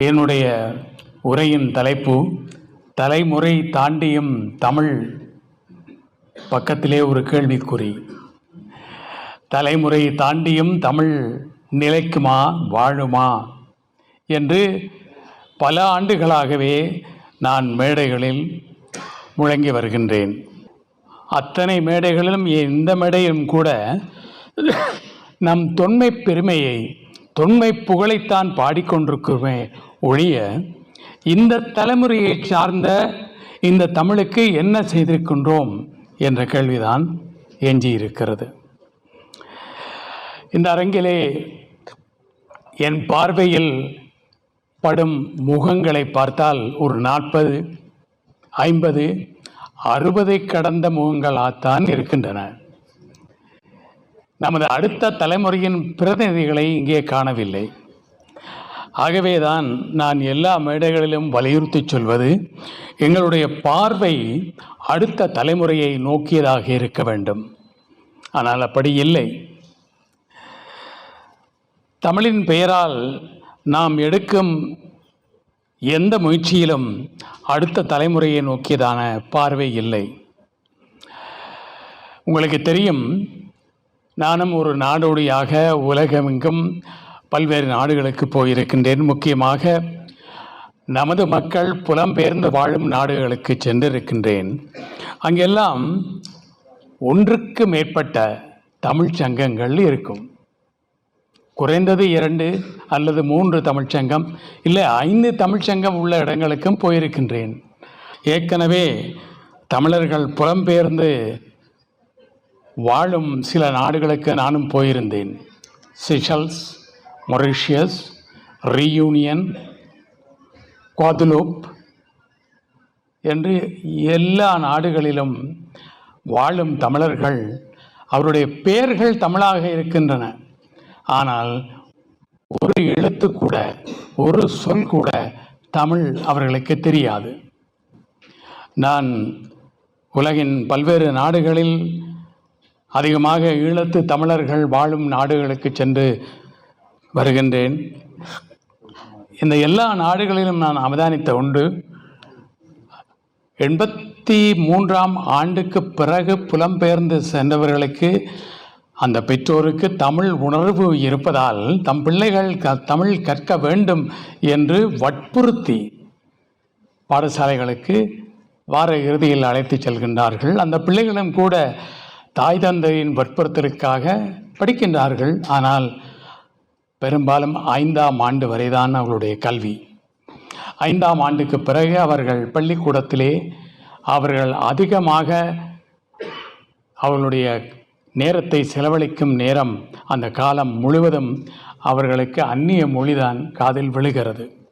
என்னுடைய உரையின் தலைப்பு தலைமுறை தாண்டியும் தமிழ் பக்கத்திலே ஒரு கேள்விக்குறி. தலைமுறை தாண்டியும் தமிழ் நிலைக்குமா வாழுமா? என்று பல ஆண்டுகளாகவே நான் மேடைகளில் முழங்கி வருகின்றேன். அத்தனை மேடைகளிலும் இந்த மேடையிலும் கூட நம் தொன்மை பெருமையை தொன்மை புகழைத்தான் பாடிக்கொண்டிருக்கிறோமே ஒழிய இந்த தலைமுறையை சார்ந்த இந்த தமிழுக்கு என்ன செய்திருக்கின்றோம் என்ற கேள்விதான் எஞ்சியிருக்கிறது. இந்த அரங்கிலே என் பார்வையில் படும் முகங்களை பார்த்தால் ஒரு நாற்பது ஐம்பது அறுபதை கடந்த முகங்களாகத்தான் இருக்கின்றன. நமது அடுத்த தலைமுறையின் பிரதிநிதிகளை இங்கே காணவில்லை. ஆகவேதான் நான் எல்லா மேடைகளிலும் வலியுறுத்தி சொல்வது எங்களுடைய பார்வை அடுத்த தலைமுறையை நோக்கியதாக இருக்க வேண்டும். ஆனால் அப்படி இல்லை. தமிழின் பெயரால் நாம் எடுக்கும் எந்த முயற்சியிலும் அடுத்த தலைமுறையை நோக்கியதான பார்வை இல்லை. உங்களுக்கு தெரியும் நானும் ஒரு நாடோடியாக உலகமெங்கும் பல்வேறு நாடுகளுக்கு போயிருக்கின்றேன். முக்கியமாக நமது மக்கள் புலம்பெயர்ந்து வாழும் நாடுகளுக்கு சென்றிருக்கின்றேன். அங்கெல்லாம் ஒன்றுக்கு மேற்பட்ட தமிழ்ச் சங்கங்கள் இருக்கும். குறைந்தது இரண்டு அல்லது மூன்று தமிழ்ச்சங்கம் இல்லை ஐந்து தமிழ்ச்சங்கம் உள்ள இடங்களுக்கும் போயிருக்கின்றேன். ஏற்கனவே தமிழர்கள் புலம்பெயர்ந்து வாழும் சில நாடுகளுக்கு நானும் போயிருந்தேன். சிஷல்ஸ் மொரிஷியஸ் ரீயூனியன் குவாதுலூப் என்று எல்லா நாடுகளிலும் வாழும் தமிழர்கள் அவருடைய பெயர்கள் தமிழாக இருக்கின்றன. ஆனால் ஒரு எழுத்து கூட ஒரு சொல் கூட தமிழ் அவர்களுக்கு தெரியாது. நான் உலகின் பல்வேறு நாடுகளில் அதிகமாக ஈழத்து தமிழர்கள் வாழும் நாடுகளுக்கு சென்று வருகின்றேன். இந்த எல்லா நாடுகளிலும் நான் அவதானித்த உண்டு எண்பத்தி மூன்றாம் ஆண்டுக்கு பிறகு புலம்பெயர்ந்து சென்றவர்களுக்கு அந்த பெற்றோருக்கு தமிழ் உணர்வு இருப்பதால் தம் பிள்ளைகள் க தமிழ் கற்க வேண்டும் என்று வற்புறுத்தி பாடசாலைகளுக்கு வார இறுதியில் அழைத்து செல்கின்றார்கள். அந்த பிள்ளைகளும் கூட தாய் தந்தையின் வற்புறுத்தலுக்காக படிக்கின்றார்கள். ஆனால் பெரும்பாலும் ஐந்தாம் ஆண்டு வரைதான் அவர்களுடைய கல்வி. ஐந்தாம் ஆண்டுக்கு பிறகு அவர்கள் பள்ளிக்கூடத்திலே அவர்கள் அதிகமாக அவர்களுடைய நேரத்தை செலவழிக்கும் நேரம் அந்த காலம் முழுவதும் அவர்களுக்கு அந்நிய மொழிதான் காதில் விழுகிறது.